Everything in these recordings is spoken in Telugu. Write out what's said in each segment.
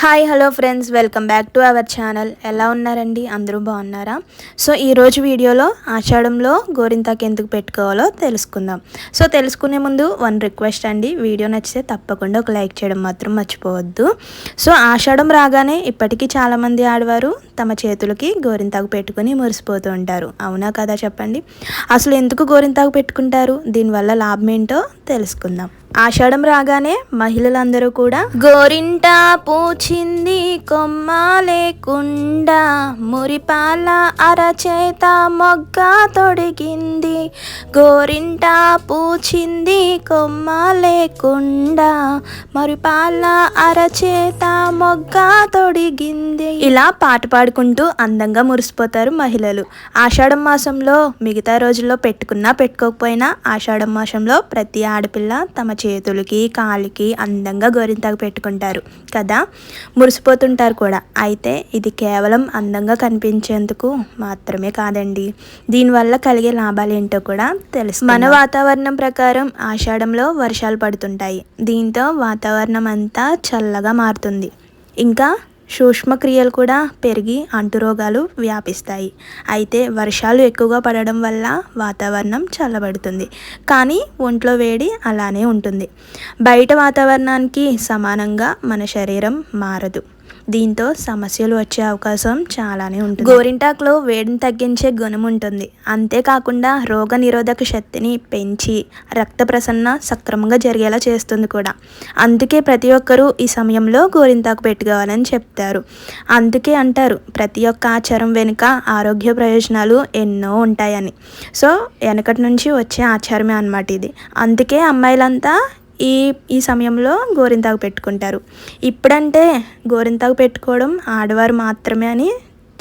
Hi hello friends welcome back to our channel ఎలా ఉన్నారండి? అందరూ బాగున్నారా? సో ఈరోజు వీడియోలో ఆషాఢంలో గోరింతాకు ఎందుకు పెట్టుకోవాలో తెలుసుకుందాం. సో తెలుసుకునే ముందు వన్ రిక్వెస్ట్ అండి. వీడియో నచ్చితే తప్పకుండా ఒక లైక్ చేయడం మాత్రం మర్చిపోవద్దు. సో ఆషాఢం రాగానే ఇప్పటికీ చాలామంది ఆడవారు తమ చేతులకి గోరింతాకు పెట్టుకుని మురిసిపోతూ ఉంటారు. అవునా కదా చెప్పండి? అసలు ఎందుకు గోరింతాకు పెట్టుకుంటారు? దీనివల్ల లాభం ఏంటో తెలుసుకుందాం. ఆషాఢం రాగానే మహిళలందరూ కూడా గోరింట పూచింది కొమ్మ లేకుండా మురిపాల అరచేత మొగ్గ తొడిగింది. గోరింట పూచింది కొమ్మ లేకుండా మురిపాల అరచేత మొగ్గ తొడిగింది. ఇలా పాట పాడుకుంటూ అందంగా మురిసిపోతారు మహిళలు. ఆషాఢం మాసంలో మిగతా రోజుల్లో పెట్టుకున్నా పెట్టుకోకపోయినా ఆషాఢం మాసంలో ప్రతి ఆడపిల్ల తమ చేతులకి కాలికి అందంగా గోరింతాకు పెట్టుకుంటారు కదా? మురిసిపోతుంటారు కూడా. అయితే ఇది కేవలం అందంగా కనిపించేందుకు మాత్రమే కాదండి. దీనివల్ల కలిగే లాభాలు ఏంటో కూడా తెలుసు మన వాతావరణం ప్రకారం ఆషాఢంలో వర్షాలు పడుతుంటాయి. దీంతో వాతావరణం అంతా చల్లగా మారుతుంది. ఇంకా సూక్ష్మక్రియలు కూడా పెరిగి అంటురోగాలు వ్యాపిస్తాయి. అయితే వర్షాలు ఎక్కువగా పడడం వల్ల వాతావరణం చల్లబడుతుంది. కానీ ఒంట్లో వేడి అలానే ఉంటుంది. బయట వాతావరణానికి సమానంగా మన శరీరం మారదు. దీంతో సమస్యలు వచ్చే అవకాశం చాలానే ఉంటుంది. గోరింటాకులో వేడిని తగ్గించే గుణం ఉంటుంది. అంతేకాకుండా రోగ నిరోధక శక్తిని పెంచి రక్త ప్రసరణ సక్రమంగా జరిగేలా చేస్తుంది కూడా. అందుకే ప్రతి ఒక్కరూ ఈ సమయంలో గోరింతాకు పెట్టుకోవాలని చెప్తారు. అందుకే అంటారు ప్రతి ఒక్క ఆచారం వెనుక ఆరోగ్య ప్రయోజనాలు ఎన్నో ఉంటాయని. సో వెనకటి నుంచి వచ్చే ఆచారమే అన్నమాట ఇది. అందుకే అమ్మాయిలంతా ఈ ఈ సమయంలో గోరింతాకు పెట్టుకుంటారు. ఇప్పుడంటే గోరింతాకు పెట్టుకోవడం ఆడవారు మాత్రమే అని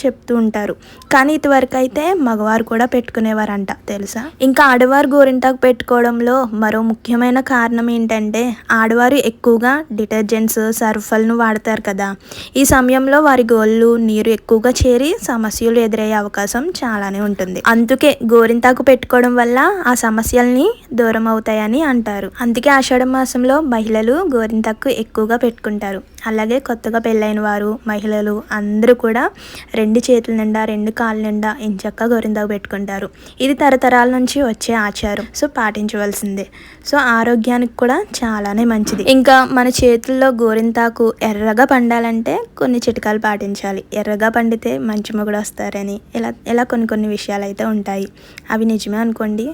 చెప్తూ ఉంటారు. కానీ ఇదివరకు అయితే మగవారు కూడా పెట్టుకునేవారంట తెలుసా? ఇంకా ఆడవారు గోరింటాకు పెట్టుకోవడంలో మరో ముఖ్యమైన కారణం ఏంటంటే ఆడవారు ఎక్కువగా డిటర్జెంట్స్ సర్ఫల్ను వాడతారు కదా. ఈ సమయంలో వారి గోళ్ళు నీరు ఎక్కువగా చేరి సమస్యలు ఎదురయ్యే అవకాశం చాలానే ఉంటుంది. అందుకే గోరింతాకు పెట్టుకోవడం వల్ల ఆ సమస్యల్ని దూరం అవుతాయని అంటారు. అందుకే ఆషాఢ మాసంలో మహిళలు గోరింతాకు ఎక్కువగా పెట్టుకుంటారు. అలాగే కొత్తగా పెళ్ళైన వారు మహిళలు అందరూ కూడా రెండు చేతుల నిండా రెండు కాళ్ళ నిండా ఇంచక్క గోరిందాకు పెట్టుకుంటారు. ఇది తరతరాల నుంచి వచ్చే ఆచారం. సో పాటించవలసిందే. సో ఆరోగ్యానికి కూడా చాలానే మంచిది. ఇంకా మన చేతుల్లో గోరింతాకు ఎర్రగా పండాలంటే కొన్ని చిట్కాలు పాటించాలి. ఎర్రగా పండితే మంచి మొగుడు వస్తారని ఇలా ఇలా కొన్ని కొన్ని విషయాలు అయితే ఉంటాయి. అవి నిజమే అనుకోండి.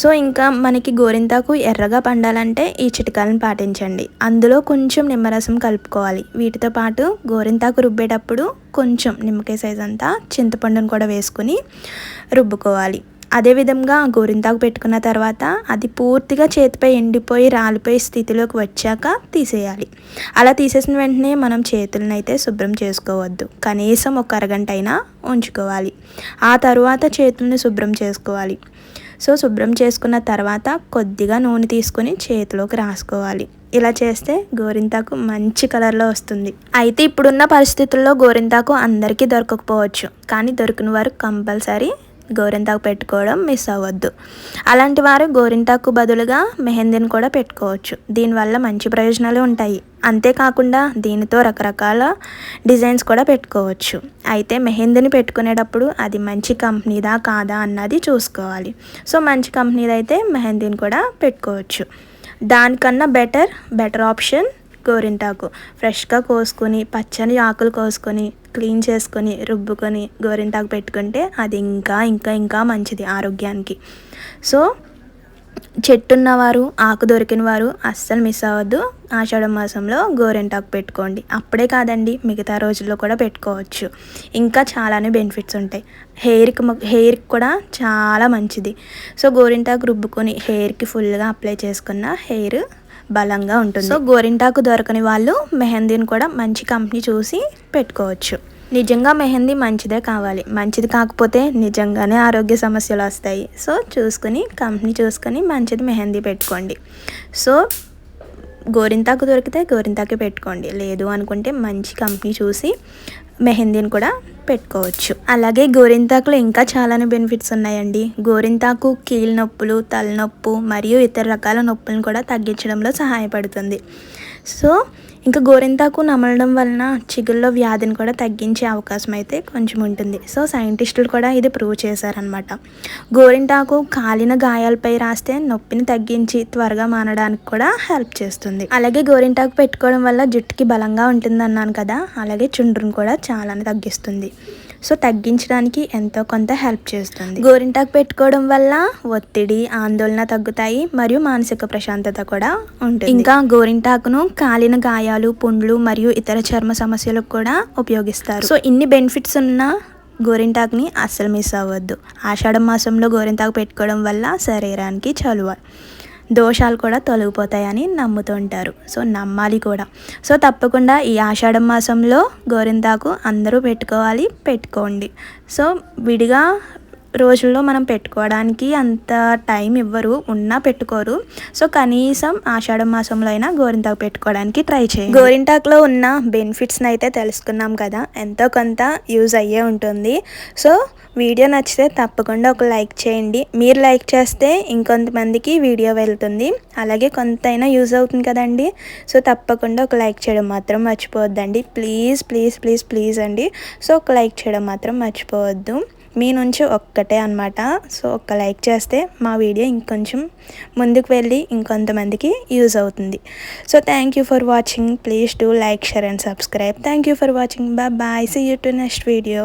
సో ఇంకా మనకి గోరింతాకు ఎర్రగా పండాలంటే ఈ చిట్కాలను పాటించండి. అందులో కొంచెం నిమ్మరసం కలుపుకోవాలి. వీటితో పాటు గోరింతాకు రుబ్బేటప్పుడు కొంచెం నిమ్మకాయ సైజ్ అంతా చింతపండును కూడా వేసుకుని రుబ్బుకోవాలి. అదేవిధంగా గోరింతాకు పెట్టుకున్న తర్వాత అది పూర్తిగా చేతిపై ఎండిపోయి రాలిపోయి స్థితిలోకి వచ్చాక తీసేయాలి. అలా తీసేసిన వెంటనే మనం చేతులను అయితే శుభ్రం చేసుకోవద్దు. కనీసం ఒక అరగంట అయినా ఉంచుకోవాలి. ఆ తర్వాత చేతులను శుభ్రం చేసుకోవాలి. సో శుభ్రం చేసుకున్న తర్వాత కొద్దిగా నూనె తీసుకొని చేతిలోకి రాసుకోవాలి. ఇలా చేస్తే గోరింతాకు మంచి కలర్లో వస్తుంది. అయితే ఇప్పుడున్న పరిస్థితుల్లో గోరింతాకు అందరికీ దొరకకపోవచ్చు. కానీ దొరికిన వారు కంపల్సరీ గోరింతాకు పెట్టుకోవడం మిస్ అవ్వద్దు. అలాంటి వారు గోరింతాకు బదులుగా మెహందీని కూడా పెట్టుకోవచ్చు. దీనివల్ల మంచి ప్రయోజనాలు ఉంటాయి. అంతేకాకుండా దీనితో రకరకాల డిజైన్స్ కూడా పెట్టుకోవచ్చు. అయితే మెహందీని పెట్టుకునేటప్పుడు అది మంచి కంపెనీదా కాదా అన్నది చూసుకోవాలి. సో మంచి కంపెనీది అయితే మెహందీని కూడా పెట్టుకోవచ్చు. దానికన్నా బెటర్ బెటర్ ఆప్షన్ గోరింటాకు ఫ్రెష్గా కోసుకొని పచ్చని ఆకులు కోసుకొని క్లీన్ చేసుకొని రుబ్బుకొని గోరింటాకు పెట్టుకుంటే అది ఇంకా ఇంకా ఇంకా మంచిది ఆరోగ్యానికి. సో చెట్టున్నవారు ఆకు దొరికిన వారు అస్సలు మిస్ అవ్వద్దు. ఆషాఢ మాసంలో గోరింటాకు పెట్టుకోండి. అప్పుడే కాదండి మిగతా రోజుల్లో కూడా పెట్టుకోవచ్చు. ఇంకా చాలానే బెనిఫిట్స్ ఉంటాయి. హెయిర్కి హెయిర్కి కూడా చాలా మంచిది. సో గోరింటాకు రుబ్బుకొని హెయిర్కి ఫుల్గా అప్లై చేసుకున్న హెయిర్ బలంగా ఉంటుంది. సో గోరింటాకు దొరకని వాళ్ళు మెహందీని కూడా మంచి కంపెనీ చూసి పెట్టుకోవచ్చు. నిజంగా మెహందీ మంచిదే కావాలి. మంచిది కాకపోతే నిజంగానే ఆరోగ్య సమస్యలు వస్తాయి. సో చూసుకుని కంపెనీ చూసుకొని మంచిది మెహందీ పెట్టుకోండి. సో గోరింతాకు దొరికితే గోరింతాకే పెట్టుకోండి. లేదు అనుకుంటే మంచి కంపెనీ చూసి మెహందీని కూడా పెట్టుకోవచ్చు. అలాగే గోరింతాకులో ఇంకా చాలానే బెనిఫిట్స్ ఉన్నాయండి. గోరింతాకు కీళ్ళ నొప్పులు తలనొప్పు మరియు ఇతర రకాల నొప్పులను కూడా తగ్గించడంలో సహాయపడుతుంది. సో ఇంకా గోరింతాకు నమలడం వలన చిగుల్లో వ్యాధిని కూడా తగ్గించే అవకాశం అయితే కొంచెం ఉంటుంది. సో సైంటిస్టులు కూడా ఇది ప్రూవ్ చేశారనమాట గోరింటాకు కాలిన గాయాలపై రాస్తే నొప్పిని తగ్గించి త్వరగా మానడానికి కూడా హెల్ప్ చేస్తుంది. అలాగే గోరింటాకు పెట్టుకోవడం వల్ల జుట్టుకి బలంగా ఉంటుంది అన్నాను కదా అలాగే చుండ్రును కూడా చాలానే తగ్గిస్తుంది. సో తగ్గించడానికి ఎంతో కొంత హెల్ప్ చేస్తుంది. గోరింటాకు పెట్టుకోవడం వల్ల ఒత్తిడి ఆందోళన తగ్గుతాయి మరియు మానసిక ప్రశాంతత కూడా ఉంటుంది. ఇంకా గోరింటాకును కాలిన గాయాలు పుండ్లు మరియు ఇతర చర్మ సమస్యలకు కూడా ఉపయోగిస్తారు. సో ఇన్ని బెనిఫిట్స్ ఉన్న గోరింటాకుని అస్సలు మిస్ అవ్వద్దు. ఆషాఢ మాసంలో గోరింటాకు పెట్టుకోవడం వల్ల శరీరానికి చలువ. దోషాలు కూడా తొలగిపోతాయని నమ్ముతుంటారు. సో నమ్మాలి కూడా. సో తప్పకుండా ఈ ఆషాఢం మాసంలో గోరింతాకు అందరూ పెట్టుకోవాలి పెట్టుకోండి. సో విడిగా రోజుల్లో మనం పెట్టుకోవడానికి అంత టైం ఇవ్వరు ఉన్నా పెట్టుకోరు. సో కనీసం ఆషాఢ మాసంలో అయినా గోరింటాకు పెట్టుకోవడానికి ట్రై చేయండి. గోరింటాకులో ఉన్న బెనిఫిట్స్ని అయితే తెలుసుకున్నాం కదా. ఎంతో కొంత యూజ్ అయ్యే ఉంటుంది. సో వీడియో నచ్చితే తప్పకుండా ఒక లైక్ చేయండి. మీరు లైక్ చేస్తే ఇంకొంతమందికి వీడియో వెళ్తుంది. అలాగే కొంతైనా యూజ్ అవుతుంది కదండి. సో తప్పకుండా ఒక లైక్ చేయడం మాత్రం మర్చిపోవద్దండి. ప్లీజ్ ప్లీజ్ ప్లీజ్ ప్లీజ్ అండి. సో ఒక లైక్ చేయడం మాత్రం మర్చిపోవద్దు. మీ నుంచి ఒక్కటే అనమాట సో ఒక లైక్ చేస్తే మా వీడియో ఇంకొంచెం ముందుకు వెళ్ళి ఇంకొంతమందికి యూజ్ అవుతుంది. So thank you for watching please do like share and subscribe thank you for watching bye bye see you to next video